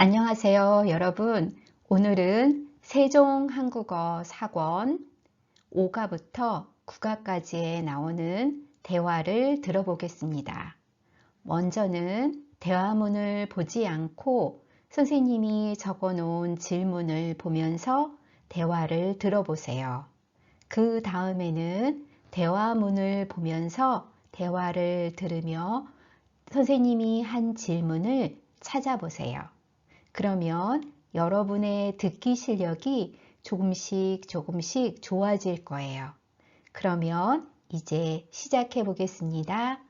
안녕하세요, 여러분. 오늘은 세종 한국어 사권 5가부터 9가까지에 나오는 대화를 들어보겠습니다. 먼저는 대화문을 보지 않고 선생님이 적어 놓은 질문을 보면서 대화를 들어보세요. 그 다음에는 대화문을 보면서 대화를 들으며 선생님이 한 질문을 찾아보세요. 그러면 여러분의 듣기 실력이 조금씩 조금씩 좋아질 거예요. 그러면 이제 시작해 보겠습니다.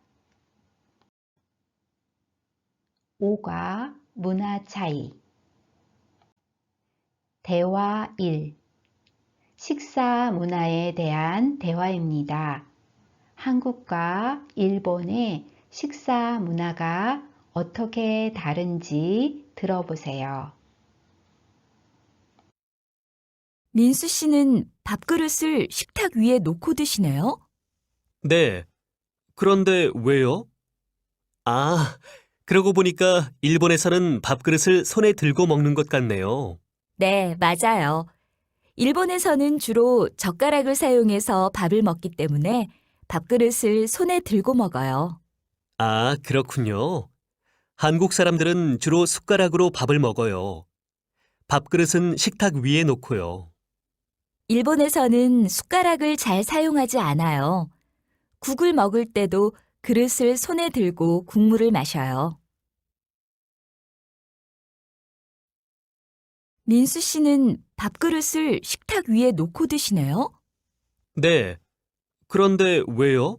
5과 문화 차이 대화 1 식사 문화에 대한 대화입니다. 한국과 일본의 식사 문화가 어떻게 다른지 들어보세요. 민수 씨는 밥그릇을 식탁 위에 놓고 드시네요? 네. 그런데 왜요? 아, 그러고 보니까 일본에서는 밥그릇을 손에 들고 먹는 것 같네요. 네, 맞아요. 일본에서는 주로 젓가락을 사용해서 밥을 먹기 때문에 밥그릇을 손에 들고 먹어요. 아, 그렇군요. 한국 사람들은 주로 숟가락으로 밥을 먹어요. 밥그릇은 식탁 위에 놓고요. 일본에서는 숟가락을 잘 사용하지 않아요. 국을 먹을 때도 그릇을 손에 들고 국물을 마셔요. 민수 씨는 밥그릇을 식탁 위에 놓고 드시네요? 네. 그런데 왜요?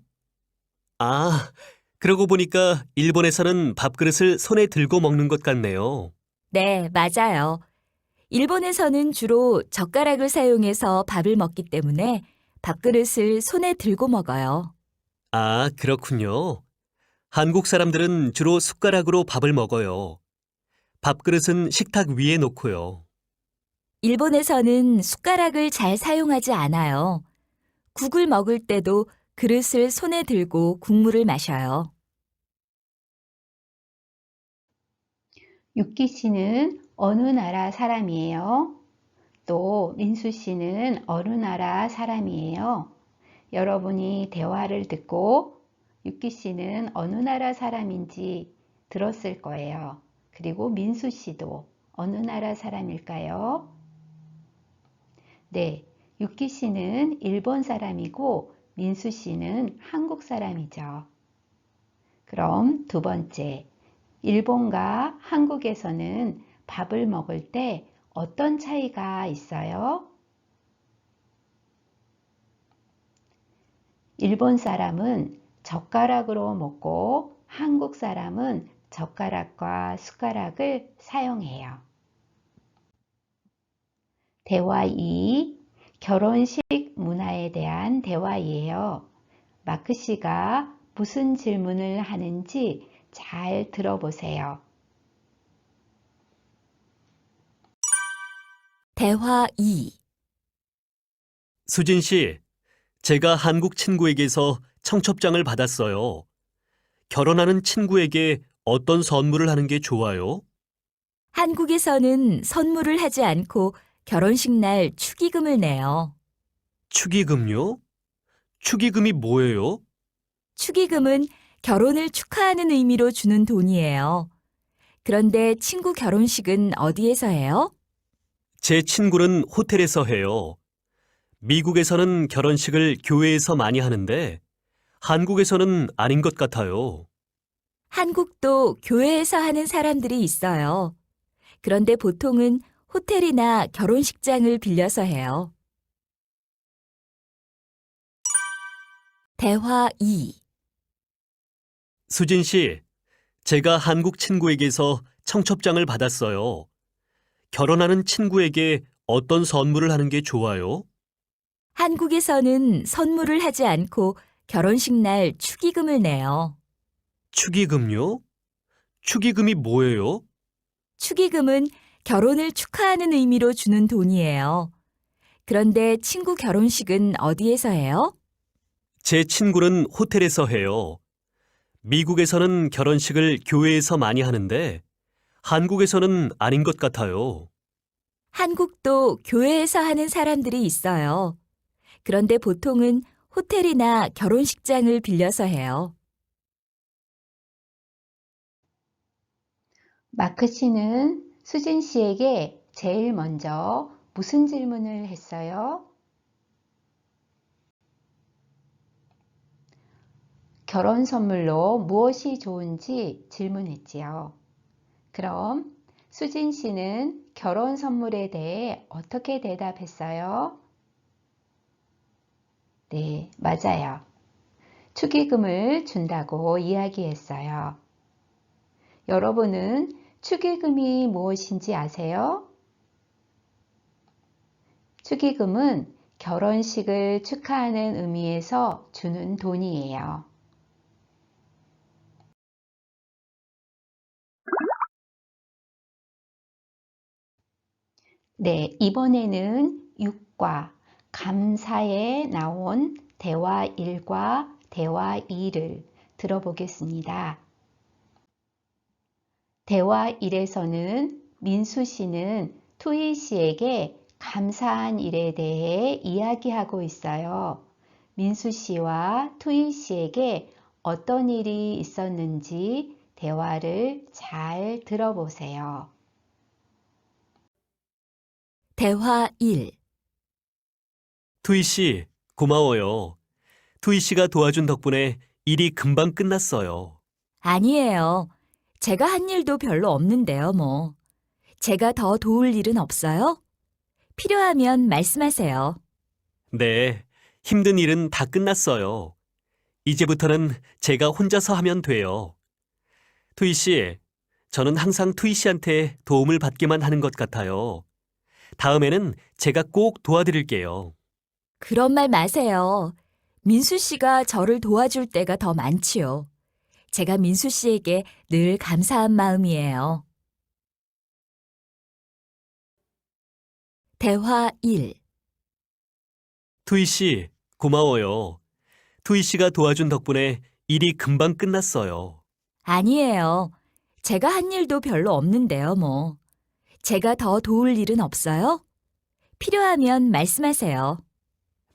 아, 그러고 보니까 일본에서는 밥그릇을 손에 들고 먹는 것 같네요. 네, 맞아요. 일본에서는 주로 젓가락을 사용해서 밥을 먹기 때문에 밥그릇을 손에 들고 먹어요. 아, 그렇군요. 한국 사람들은 주로 숟가락으로 밥을 먹어요. 밥그릇은 식탁 위에 놓고요. 일본에서는 숟가락을 잘 사용하지 않아요. 국을 먹을 때도 그릇을 손에 들고 국물을 마셔요. 육기 씨는 어느 나라 사람이에요? 또 민수 씨는 어느 나라 사람이에요? 여러분이 대화를 듣고 육기 씨는 어느 나라 사람인지 들었을 거예요. 그리고 민수 씨도 어느 나라 사람일까요? 네, 육기 씨는 일본 사람이고 민수 씨는 한국 사람이죠. 그럼 두 번째, 일본과 한국에서는 밥을 먹을 때 어떤 차이가 있어요? 일본 사람은 젓가락으로 먹고 한국 사람은 젓가락과 숟가락을 사용해요. 대화 2. 결혼식 문화에 대한 대화이에요. 마크 씨가 무슨 질문을 하는지 잘 들어보세요. 대화 2. 수진 씨, 제가 한국 친구에게서 청첩장을 받았어요. 결혼하는 친구에게 어떤 선물을 하는 게 좋아요? 한국에서는 선물을 하지 않고 결혼식 날 축의금을 내요. 축의금요? 축의금이 뭐예요? 축의금은 결혼을 축하하는 의미로 주는 돈이에요. 그런데 친구 결혼식은 어디에서 해요? 제 친구는 호텔에서 해요. 미국에서는 결혼식을 교회에서 많이 하는데 한국에서는 아닌 것 같아요. 한국도 교회에서 하는 사람들이 있어요. 그런데 보통은 호텔이나 결혼식장을 빌려서 해요. 대화 2. 수진 씨, 제가 한국 친구에게서 청첩장을 받았어요. 결혼하는 친구에게 어떤 선물을 하는 게 좋아요? 한국에서는 선물을 하지 않고 결혼식 날 축의금을 내요. 축의금요? 축의금이 뭐예요? 축의금은 결혼을 축하하는 의미로 주는 돈이에요. 그런데 친구 결혼식은 어디에서 해요? 제 친구는 호텔에서 해요. 미국에서는 결혼식을 교회에서 많이 하는데 한국에서는 아닌 것 같아요. 한국도 교회에서 하는 사람들이 있어요. 그런데 보통은 호텔이나 결혼식장을 빌려서 해요. 마크 씨는 수진 씨에게 제일 먼저 무슨 질문을 했어요? 결혼 선물로 무엇이 좋은지 질문했지요. 그럼 수진 씨는 결혼 선물에 대해 어떻게 대답했어요? 네, 맞아요. 축의금을 준다고 이야기했어요. 여러분은 축의금이 무엇인지 아세요? 축의금은 결혼식을 축하하는 의미에서 주는 돈이에요. 네, 이번에는 6과 감사에 나온 대화 1과 대화 2를 들어보겠습니다. 대화 1에서는 민수 씨는 투이 씨에게 감사한 일에 대해 이야기하고 있어요. 민수 씨와 투이 씨에게 어떤 일이 있었는지 대화를 잘 들어보세요. 대화 1. 투이 씨, 고마워요. 투이 씨가 도와준 덕분에 일이 금방 끝났어요. 아니에요. 제가 한 일도 별로 없는데요, 뭐. 제가 더 도울 일은 없어요? 필요하면 말씀하세요. 네, 힘든 일은 다 끝났어요. 이제부터는 제가 혼자서 하면 돼요. 투이 씨, 저는 항상 투이 씨한테 도움을 받기만 하는 것 같아요. 다음에는 제가 꼭 도와드릴게요. 그런 말 마세요. 민수 씨가 저를 도와줄 때가 더 많지요. 제가 민수 씨에게 늘 감사한 마음이에요. 대화 1. 투이 씨, 고마워요. 투이 씨가 도와준 덕분에 일이 금방 끝났어요. 아니에요. 제가 한 일도 별로 없는데요, 뭐. 제가 더 도울 일은 없어요? 필요하면 말씀하세요.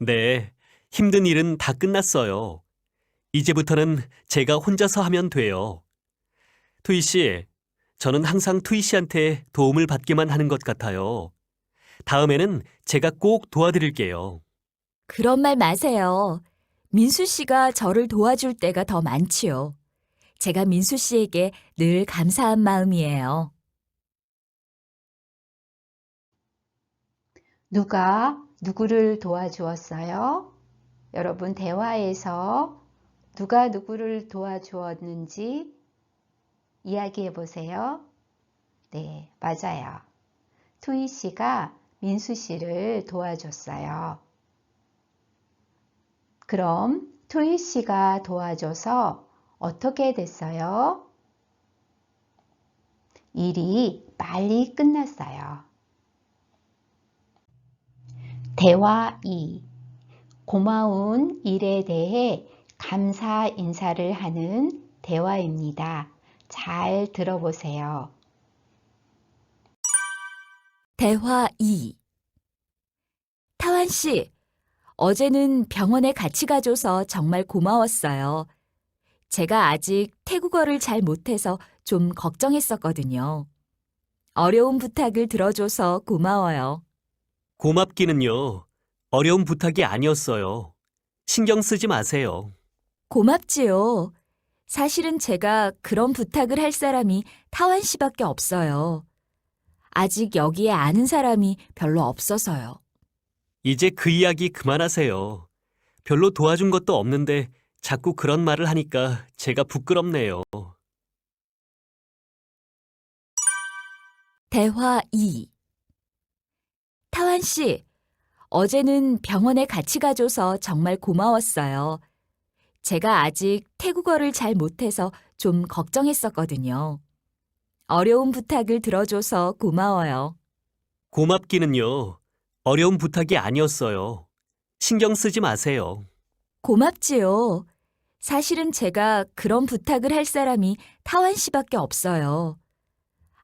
네, 힘든 일은 다 끝났어요. 이제부터는 제가 혼자서 하면 돼요. 투이 씨, 저는 항상 투이 씨한테 도움을 받기만 하는 것 같아요. 다음에는 제가 꼭 도와드릴게요. 그런 말 마세요. 민수 씨가 저를 도와줄 때가 더 많지요. 제가 민수 씨에게 늘 감사한 마음이에요. 누가 누구를 도와주었어요? 여러분 대화에서 누가 누구를 도와주었는지 이야기해 보세요. 네, 맞아요. 투이 씨가 민수 씨를 도와줬어요. 그럼 투이 씨가 도와줘서 어떻게 됐어요? 일이 빨리 끝났어요. 대화 2. 고마운 일에 대해 감사 인사를 하는 대화입니다. 잘 들어보세요. 대화 2. 타완 씨, 어제는 병원에 같이 가줘서 정말 고마웠어요. 제가 아직 태국어를 잘 못해서 좀 걱정했었거든요. 어려운 부탁을 들어줘서 고마워요. 고맙기는요. 어려운 부탁이 아니었어요. 신경 쓰지 마세요. 고맙지요. 사실은 제가 그런 부탁을 할 사람이 타완 씨밖에 없어요. 아직 여기에 아는 사람이 별로 없어서요. 이제 그 이야기 그만하세요. 별로 도와준 것도 없는데 자꾸 그런 말을 하니까 제가 부끄럽네요. 대화 2. 타완 씨, 어제는 병원에 같이 가줘서 정말 고마웠어요. 제가 아직 태국어를 잘 못해서 좀 걱정했었거든요. 어려운 부탁을 들어줘서 고마워요. 고맙기는요. 어려운 부탁이 아니었어요. 신경 쓰지 마세요. 고맙지요. 사실은 제가 그런 부탁을 할 사람이 타완 씨밖에 없어요.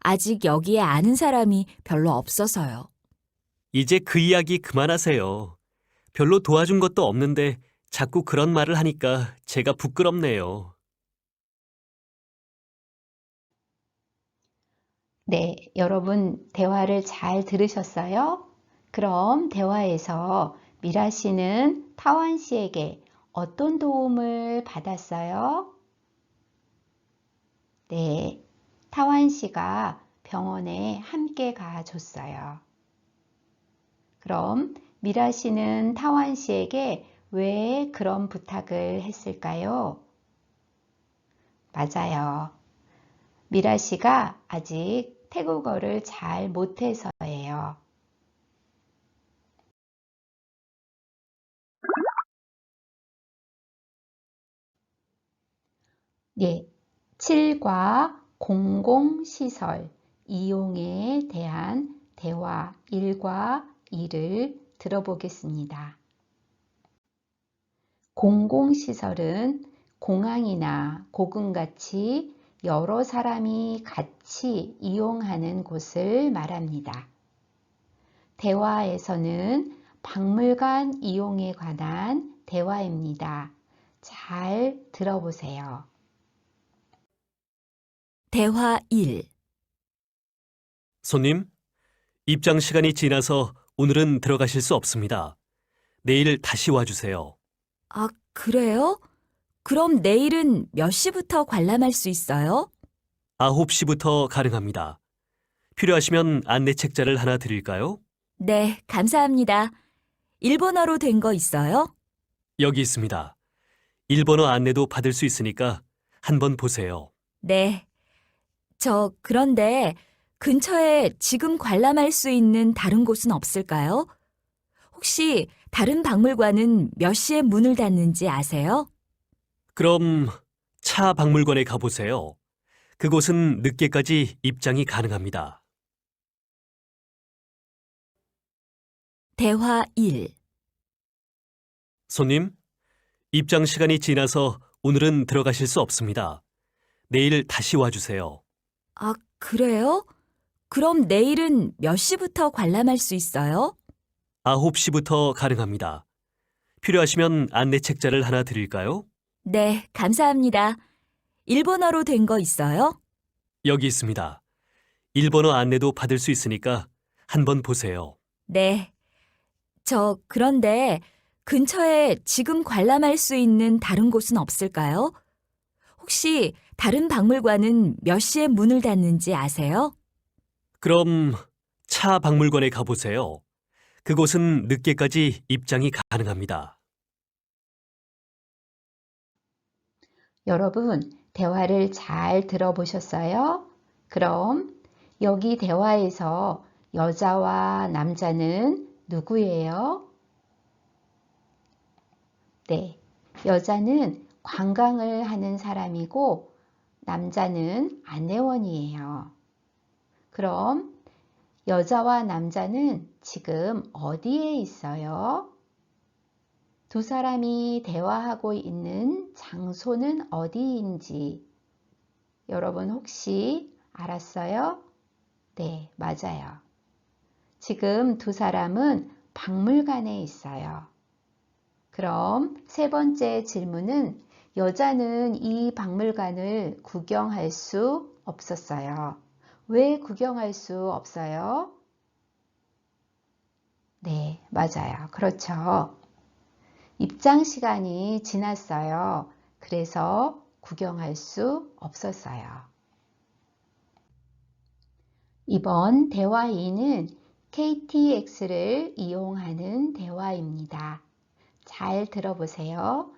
아직 여기에 아는 사람이 별로 없어서요. 이제 그 이야기 그만하세요. 별로 도와준 것도 없는데 자꾸 그런 말을 하니까 제가 부끄럽네요. 네, 여러분 대화를 잘 들으셨어요? 그럼 대화에서 미라 씨는 타완 씨에게 어떤 도움을 받았어요? 네, 타완 씨가 병원에 함께 가줬어요. 그럼 미라 씨는 타완 씨에게 왜 그런 부탁을 했을까요? 맞아요. 미라 씨가 아직 태국어를 잘 못해서예요. 예, 7과 공공시설 이용에 대한 대화 1과 2를 들어보겠습니다. 공공시설은 공항이나 고궁같이 여러 사람이 같이 이용하는 곳을 말합니다. 대화에서는 박물관 이용에 관한 대화입니다. 잘 들어보세요. 대화 1. 손님, 입장 시간이 지나서 오늘은 들어가실 수 없습니다. 내일 다시 와주세요. 아, 그래요? 그럼 내일은 몇 시부터 관람할 수 있어요? 9시부터 가능합니다. 필요하시면 안내 책자를 하나 드릴까요? 네, 감사합니다. 일본어로 된 거 있어요? 여기 있습니다. 일본어 안내도 받을 수 있으니까 한번 보세요. 네. 저, 그런데 근처에 지금 관람할 수 있는 다른 곳은 없을까요? 혹시 다른 박물관은 몇 시에 문을 닫는지 아세요? 그럼 차 박물관에 가보세요. 그곳은 늦게까지 입장이 가능합니다. 대화 1. 손님, 입장 시간이 지나서 오늘은 들어가실 수 없습니다. 내일 다시 와주세요. 아, 그래요? 그럼 내일은 몇 시부터 관람할 수 있어요? 9시부터 가능합니다. 필요하시면 안내 책자를 하나 드릴까요? 네, 감사합니다. 일본어로 된 거 있어요? 여기 있습니다. 일본어 안내도 받을 수 있으니까 한번 보세요. 네. 저, 그런데 근처에 지금 관람할 수 있는 다른 곳은 없을까요? 혹시 다른 박물관은 몇 시에 문을 닫는지 아세요? 그럼 차 박물관에 가보세요. 그곳은 늦게까지 입장이 가능합니다. 여러분, 대화를 잘 들어보셨어요? 그럼 여기 대화에서 여자와 남자는 누구예요? 네, 여자는 관광을 하는 사람이고 남자는 안내원이에요. 그럼 여자와 남자는 지금 어디에 있어요? 두 사람이 대화하고 있는 장소는 어디인지 여러분 혹시 알았어요? 네, 맞아요. 지금 두 사람은 박물관에 있어요. 그럼 세 번째 질문은 여자는 이 박물관을 구경할 수 없었어요. 왜 구경할 수 없어요? 네, 맞아요. 그렇죠. 입장 시간이 지났어요. 그래서 구경할 수 없었어요. 이번 대화 2는 KTX를 이용하는 대화입니다. 잘 들어보세요.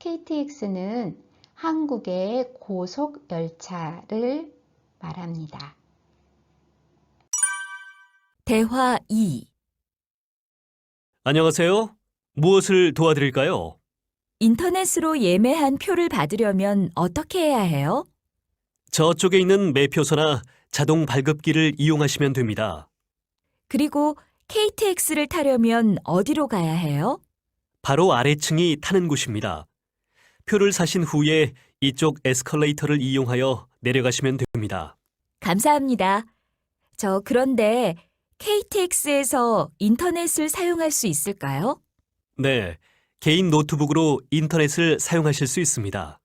KTX는 한국의 고속 열차를 말합니다. 대화 2. 안녕하세요. 무엇을 도와드릴까요? 인터넷으로 예매한 표를 받으려면 어떻게 해야 해요? 저쪽에 있는 매표소나 자동 발급기를 이용하시면 됩니다. 그리고 KTX를 타려면 어디로 가야 해요? 바로 아래층이 타는 곳입니다. 표를 사신 후에 이쪽 에스컬레이터를 이용하여 내려가시면 됩니다. 감사합니다. 저 그런데 KTX에서 인터넷을 사용할 수 있을까요? 네, 개인 노트북으로 인터넷을 사용하실 수 있습니다.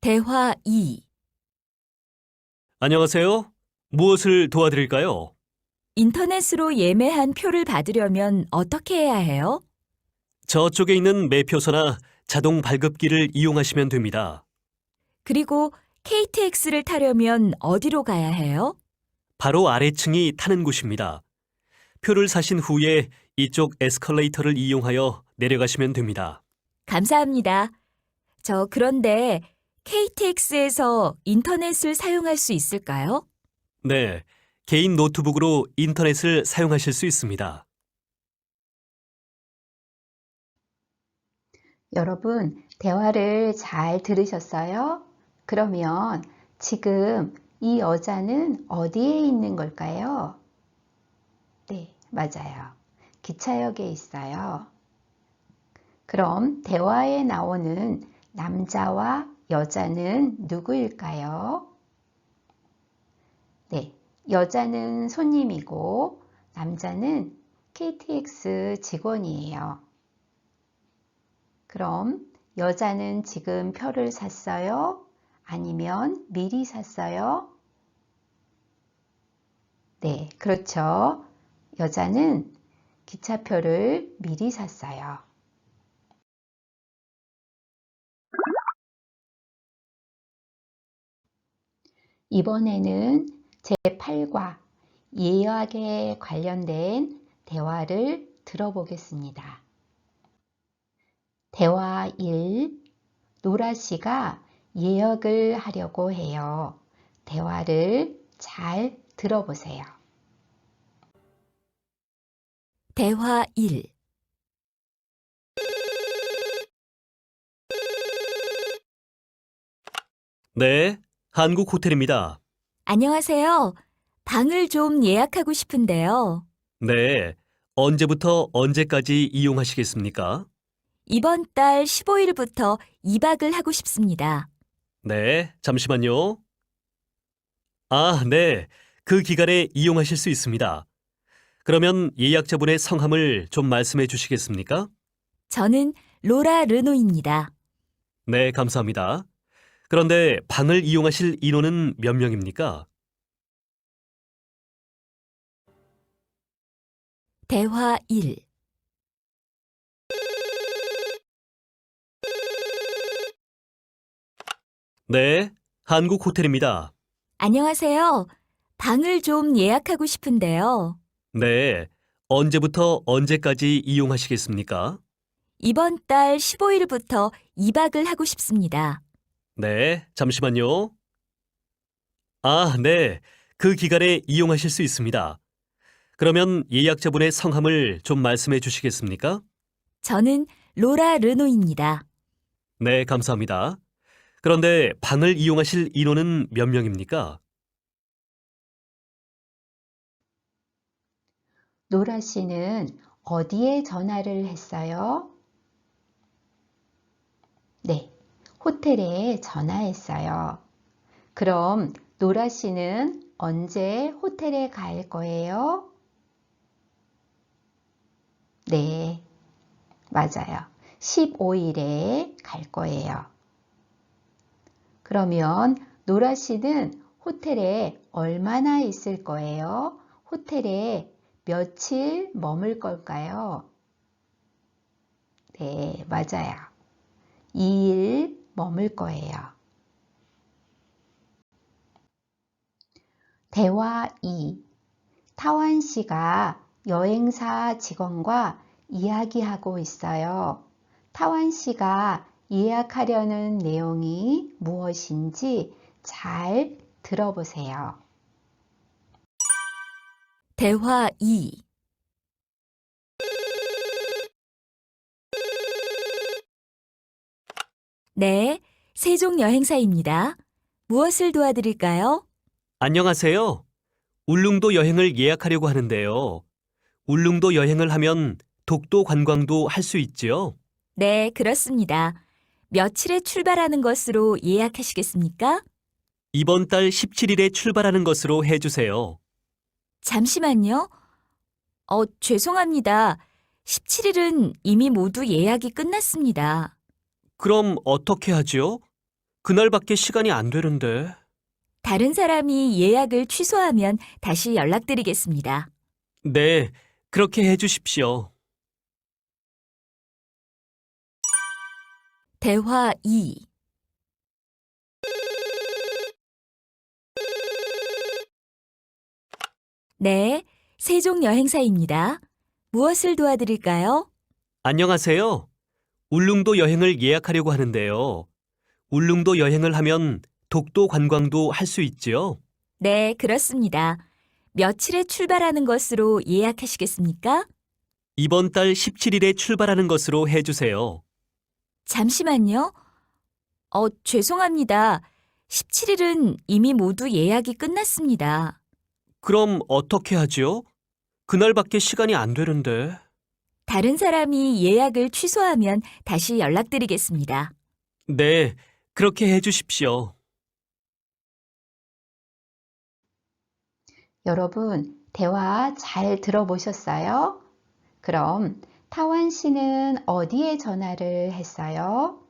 대화 2. 안녕하세요. 무엇을 도와드릴까요? 인터넷으로 예매한 표를 받으려면 어떻게 해야 해요? 저쪽에 있는 매표소나 자동 발급기를 이용하시면 됩니다. 그리고 KTX를 타려면 어디로 가야 해요? 바로 아래층이 타는 곳입니다. 표를 사신 후에 이쪽 에스컬레이터를 이용하여 내려가시면 됩니다. 감사합니다. 저 그런데 KTX에서 인터넷을 사용할 수 있을까요? 네, 개인 노트북으로 인터넷을 사용하실 수 있습니다. 여러분, 대화를 잘 들으셨어요? 그러면 지금 이 여자는 어디에 있는 걸까요? 네, 맞아요. 기차역에 있어요. 그럼 대화에 나오는 남자와 여자는 누구일까요? 네, 여자는 손님이고 남자는 KTX 직원이에요. 그럼 여자는 지금 표를 샀어요? 아니면 미리 샀어요? 네, 그렇죠. 여자는 기차표를 미리 샀어요. 이번에는 제8과 예약에 관련된 대화를 들어보겠습니다. 대화 1. 노라 씨가 예약을 하려고 해요. 대화를 잘 들어보세요. 대화 1. 네, 한국 호텔입니다. 안녕하세요. 방을 좀 예약하고 싶은데요. 네, 언제부터 언제까지 이용하시겠습니까? 이번 달 15일부터 2박을 하고 싶습니다. 네, 잠시만요. 아, 네. 그 기간에 이용하실 수 있습니다. 그러면 예약자분의 성함을 좀 말씀해 주시겠습니까? 저는 로라 르노입니다. 네, 감사합니다. 그런데 방을 이용하실 인원은 몇 명입니까? 대화 1. 네, 한국 호텔입니다. 안녕하세요. 방을 좀 예약하고 싶은데요. 네, 언제부터 언제까지 이용하시겠습니까? 이번 달 15일부터 2박을 하고 싶습니다. 네, 잠시만요. 아, 네. 그 기간에 이용하실 수 있습니다. 그러면 예약자분의 성함을 좀 말씀해 주시겠습니까? 저는 로라 르노입니다. 네, 감사합니다. 그런데 방을 이용하실 인원은 몇 명입니까? 노라 씨는 어디에 전화를 했어요? 네, 호텔에 전화했어요. 그럼 노라 씨는 언제 호텔에 갈 거예요? 네, 맞아요. 15일에 갈 거예요. 그러면 노라 씨는 호텔에 얼마나 있을 거예요? 호텔에 며칠 머물 걸까요? 네, 맞아요. 2일 머물 거예요. 대화 2. 타완 씨가 여행사 직원과 이야기하고 있어요. 타완 씨가 예약하려는 내용이 무엇인지 잘 들어보세요. 대화 2. 네, 세종 여행사입니다. 무엇을 도와드릴까요? 안녕하세요. 울릉도 여행을 예약하려고 하는데요. 울릉도 여행을 하면 독도 관광도 할 수 있지요? 네, 그렇습니다. 며칠에 출발하는 것으로 예약하시겠습니까? 이번 달 17일에 출발하는 것으로 해주세요. 잠시만요. 어, 죄송합니다. 17일은 이미 모두 예약이 끝났습니다. 그럼 어떻게 하지요? 그날밖에 시간이 안 되는데. 다른 사람이 예약을 취소하면 다시 연락드리겠습니다. 네, 그렇게 해주십시오. 대화 2 네, 세종 여행사입니다. 무엇을 도와드릴까요? 안녕하세요. 울릉도 여행을 예약하려고 하는데요. 울릉도 여행을 하면 독도 관광도 할 수 있지요? 네, 그렇습니다. 며칠에 출발하는 것으로 예약하시겠습니까? 이번 달 17일에 출발하는 것으로 해주세요. 잠시만요. 어, 죄송합니다. 17일은 이미 모두 예약이 끝났습니다. 그럼 어떻게 하지요? 그날밖에 시간이 안 되는데. 다른 사람이 예약을 취소하면 다시 연락드리겠습니다. 네, 그렇게 해주십시오. 여러분, 대화 잘 들어보셨어요? 그럼 타완 씨는 어디에 전화를 했어요?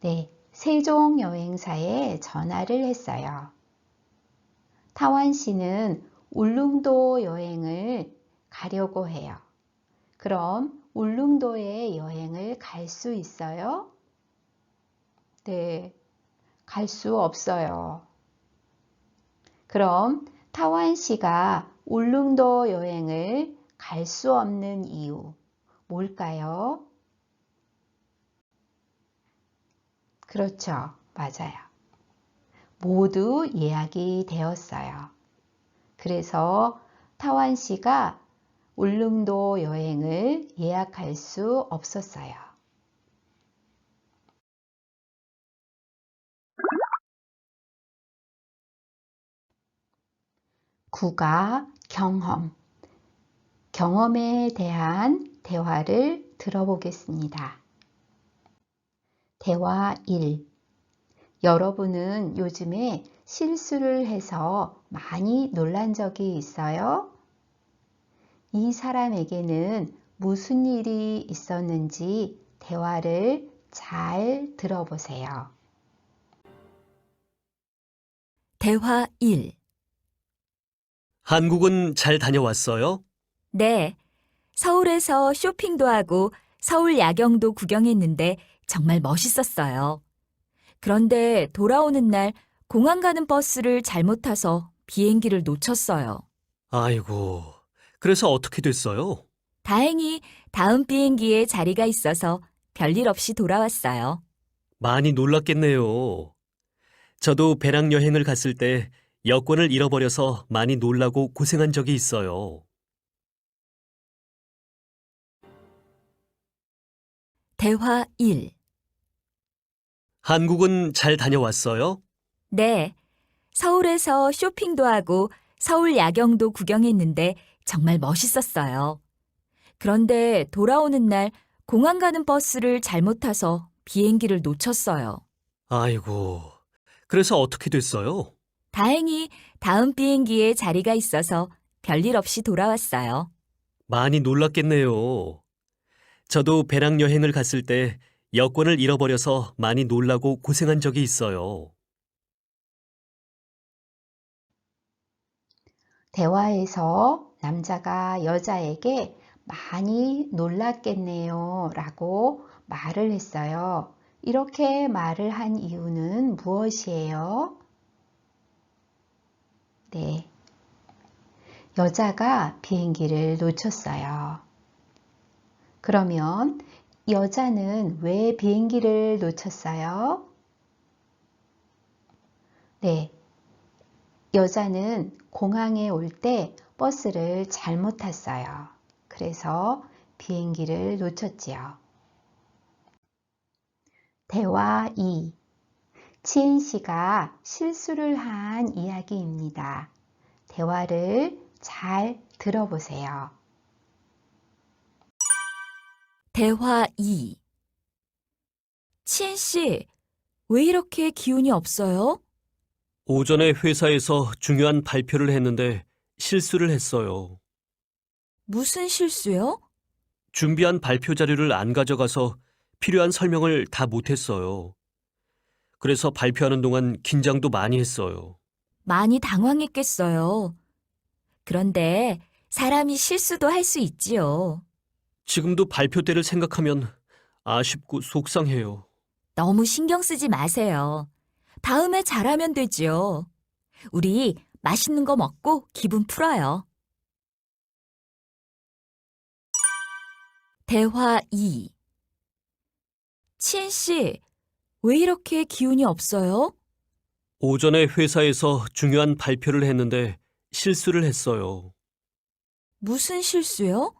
네, 세종 여행사에 전화를 했어요. 타완 씨는 울릉도 여행을 가려고 해요. 그럼 울릉도에 여행을 갈 수 있어요? 네, 갈 수 없어요. 그럼 타완 씨가 울릉도 여행을 갈 수 없는 이유 뭘까요? 그렇죠. 맞아요. 모두 예약이 되었어요. 그래서 타완 씨가 울릉도 여행을 예약할 수 없었어요. 구가 경험. 경험에 대한 대화를 들어보겠습니다. 대화 1. 여러분은 요즘에 실수를 해서 많이 놀란 적이 있어요? 이 사람에게는 무슨 일이 있었는지 대화를 잘 들어보세요. 대화 1 한국은 잘 다녀왔어요? 네, 서울에서 쇼핑도 하고 서울 야경도 구경했는데 정말 멋있었어요. 그런데 돌아오는 날 공항 가는 버스를 잘못 타서 비행기를 놓쳤어요. 아이고, 그래서 어떻게 됐어요? 다행히 다음 비행기에 자리가 있어서 별일 없이 돌아왔어요. 많이 놀랐겠네요. 저도 배낭 여행을 갔을 때 여권을 잃어버려서 많이 놀라고 고생한 적이 있어요. 대화 1 한국은 잘 다녀왔어요? 네, 서울에서 쇼핑도 하고 서울 야경도 구경했는데 정말 멋있었어요. 그런데 돌아오는 날 공항 가는 버스를 잘못 타서 비행기를 놓쳤어요. 아이고, 그래서 어떻게 됐어요? 다행히 다음 비행기에 자리가 있어서 별일 없이 돌아왔어요. 많이 놀랐겠네요. 저도 배낭 여행을 갔을 때 여권을 잃어버려서 많이 놀라고 고생한 적이 있어요. 대화에서 남자가 여자에게 많이 놀랐겠네요 라고 말을 했어요. 이렇게 말을 한 이유는 무엇이에요? 네. 여자가 비행기를 놓쳤어요. 그러면 여자는 왜 비행기를 놓쳤어요? 네. 여자는 공항에 올 때 버스를 잘못 탔어요. 그래서 비행기를 놓쳤지요. 대화 2. 치은 씨가 실수를 한 이야기입니다. 대화를 잘 들어보세요. 대화 2 치엔 씨, 왜 이렇게 기운이 없어요? 오전에 회사에서 중요한 발표를 했는데 실수를 했어요. 무슨 실수요? 준비한 발표 자료를 안 가져가서 필요한 설명을 다 못했어요. 그래서 발표하는 동안 긴장도 많이 했어요. 많이 당황했겠어요. 그런데 사람이 실수도 할 수 있지요. 지금도 발표 때를 생각하면 아쉽고 속상해요. 너무 신경 쓰지 마세요. 다음에 잘하면 되지요. 우리 맛있는 거 먹고 기분 풀어요. 대화 2 치엔 씨, 왜 이렇게 기운이 없어요? 오전에 회사에서 중요한 발표를 했는데 실수를 했어요. 무슨 실수요?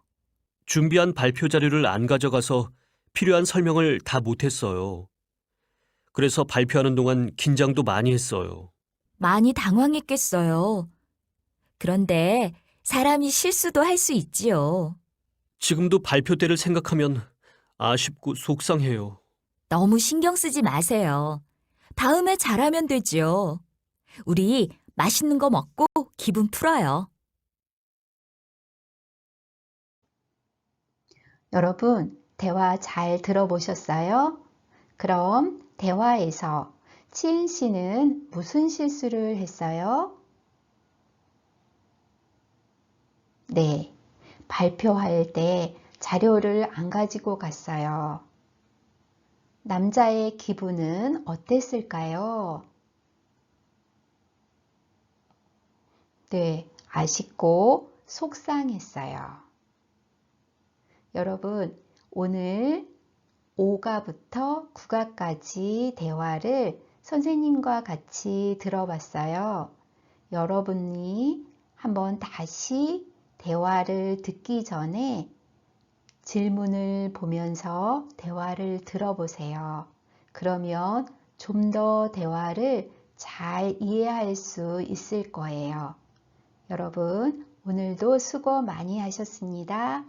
준비한 발표 자료를 안 가져가서 필요한 설명을 다 못했어요. 그래서 발표하는 동안 긴장도 많이 했어요. 많이 당황했겠어요. 그런데 사람이 실수도 할 수 있지요. 지금도 발표 때를 생각하면 아쉽고 속상해요. 너무 신경 쓰지 마세요. 다음에 잘하면 되지요. 우리 맛있는 거 먹고 기분 풀어요. 여러분, 대화 잘 들어보셨어요? 그럼 대화에서 치은 씨는 무슨 실수를 했어요? 네, 발표할 때 자료를 안 가지고 갔어요. 남자의 기분은 어땠을까요? 네, 아쉽고 속상했어요. 여러분, 오늘 5가부터 9가까지 대화를 선생님과 같이 들어봤어요. 여러분이 한번 다시 대화를 듣기 전에 질문을 보면서 대화를 들어보세요. 그러면 좀 더 대화를 잘 이해할 수 있을 거예요. 여러분, 오늘도 수고 많이 하셨습니다.